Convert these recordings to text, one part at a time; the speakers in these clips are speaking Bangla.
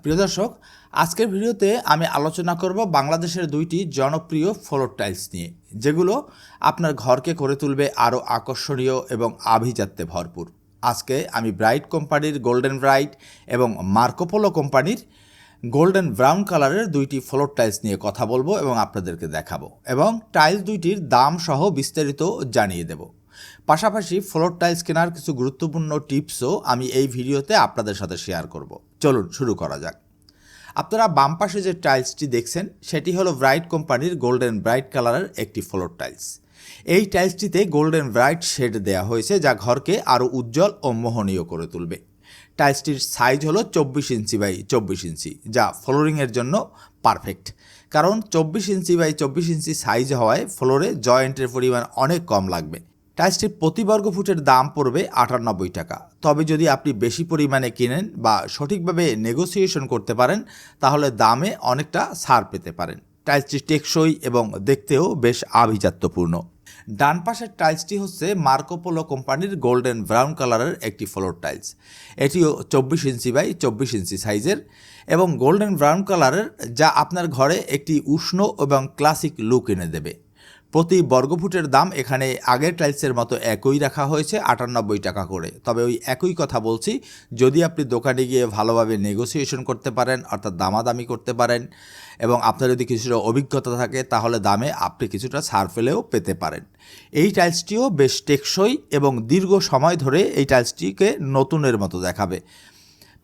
প্রিয় দর্শক, আজকের ভিডিওতে আমি আলোচনা করব বাংলাদেশের দুইটি জনপ্রিয় ফ্লোর টাইলস নিয়ে, যেগুলো আপনার ঘরকে করে তুলবে আরও আকর্ষণীয় এবং আভিজাত্যে ভরপুর। আজকে আমি ব্রাইট কোম্পানির গোল্ডেন ব্রাইট এবং মার্কোপোলো কোম্পানির গোল্ডেন ব্রাউন কালারের দুইটি ফ্লোর টাইলস নিয়ে কথা বলব এবং আপনাদেরকে দেখাবো এবং টাইলস দুইটির দাম সহ বিস্তারিত জানিয়ে দেব। পাশাপাশি ফ্লোর টাইলস কেনার কিছু গুরুত্বপূর্ণ টিপসও আমি এই ভিডিওতে আপনাদের সাথে শেয়ার করব। চলুন শুরু করা যাক। আপনারা বাম পাশে যে টাইলসটি দেখছেন, সেটি হলো ব্রাইট কোম্পানির গোল্ডেন ব্রাইট কালারের একটি ফ্লোর টাইলস এই টাইলসটিতে গোল্ডেন ব্রাইট শেড দেওয়া হয়েছে, যা ঘরকে আরও উজ্জ্বল ও মোহনীয় করে তুলবে। টাইলসটির সাইজ হলো চব্বিশ ইঞ্চি বাই চব্বিশ ইঞ্চি, যা ফ্লোরিংয়ের জন্য পারফেক্ট কারণ চব্বিশ ইঞ্চি বাই চব্বিশ ইঞ্চি সাইজ হওয়ায় ফ্লোরে জয়েন্টের পরিমাণ অনেক কম লাগবে। টাইলসটির প্রতি বর্গ ফুটের দাম পড়বে আটানব্বই টাকা। তবে যদি আপনি বেশি পরিমাণে কিনেন বা সঠিকভাবে নেগোসিয়েশন করতে পারেন, তাহলে দামে অনেকটা ছাড় পেতে পারেন। টাইলসটি টেকসই এবং দেখতেও বেশ আভিজাত্যপূর্ণ। ডান পাশের টাইলসটি হচ্ছে মার্কোপোলো কোম্পানির গোল্ডেন ব্রাউন কালারের একটি ফ্লোর টাইলস। এটিও চব্বিশ ইঞ্চি বাই চব্বিশ ইঞ্চি সাইজের এবং গোল্ডেন ব্রাউন কালারের, যা আপনার ঘরে একটি উষ্ণ এবং ক্লাসিক লুক এনে দেবে। প্রতি বর্গফুটের দাম এখানে আগের টাইলসের মতো একই রাখা হয়েছে, আটানব্বই টাকা করে। তবে ওই একই কথা বলছি, যদি আপনি দোকানে গিয়ে ভালোভাবে নেগোসিয়েশন করতে পারেন, অর্থাৎ দামাদামি করতে পারেন, এবং আপনার যদি কিছুটা অভিজ্ঞতা থাকে, তাহলে দামে আপনি কিছুটা ছাড় ফেলেও পেতে পারেন। এই টাইলসটিও বেশ টেকসই এবং দীর্ঘ সময় ধরে এই টাইলসটিকে নতুনের মতো দেখাবে।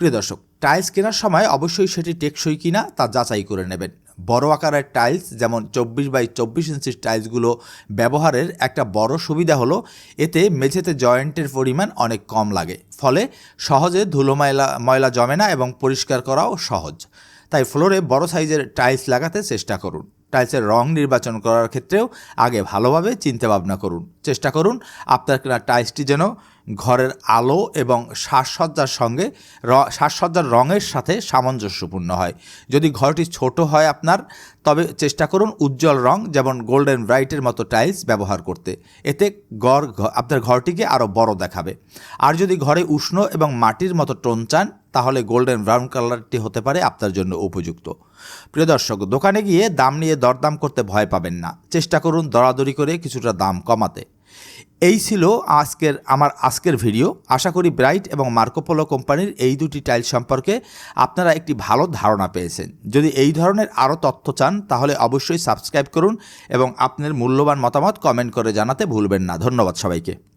প্রিয় দর্শক, টাইলস কেনার সময় অবশ্যই সেটি টেকসই কিনা তা যাচাই করে নেবেন। বড় আকারের টাইলস যেমন চব্বিশ বাই চব্বিশ ইঞ্চির টাইলসগুলো ব্যবহারের একটা বড় সুবিধা হলো, এতে মেঝেতে জয়েন্টের পরিমাণ অনেক কম লাগে। ফলে সহজে ধুলো ময়লা ময়লা জমে না এবং পরিষ্কার করাও সহজ। তাই ফ্লোরে বড় সাইজের টাইলস লাগাতে চেষ্টা করুন। টাইলসের রং নির্বাচন করার ক্ষেত্রেও আগে ভালোভাবে চিন্তা ভাবনা করুন। চেষ্টা করুন আপনার কেনা টাইলসটি যেন ঘরের আলো এবং সাজসজ্জার সঙ্গে সাজসজ্জার রঙের সাথে সামঞ্জস্যপূর্ণ হয়। যদি ঘরটি ছোট হয় আপনার, তবে চেষ্টা করুন উজ্জ্বল রং যেমন গোল্ডেন ব্রাইটের মতো টাইলস ব্যবহার করতে। এতে গড় আপনার ঘরটিকে আরও বড় দেখাবে। আর যদি ঘরে উষ্ণ এবং মাটির মতো টোন চান, তাহলে গোল্ডেন ব্রাউন কালারটি হতে পারে আপনার জন্য উপযুক্ত। প্রিয় দর্শক, দোকানে গিয়ে দাম নিয়ে দরদাম করতে ভয় পাবেন না। চেষ্টা করুন দরাদরি করে কিছুটা দাম কমাতে। এই ছিল আজকের, আমার আজকের ভিডিও। আশা করি ব্রাইট এবং মার্কোপোলো কোম্পানির এই দুটি টাইল সম্পর্কে আপনারা একটি ভালো ধারণা পেয়েছেন। যদি এই ধরনের আরও তথ্য চান, তাহলে অবশ্যই সাবস্ক্রাইব করুন এবং আপনার মূল্যবান মতামত কমেন্ট করে জানাতে ভুলবেন না। ধন্যবাদ সবাইকে।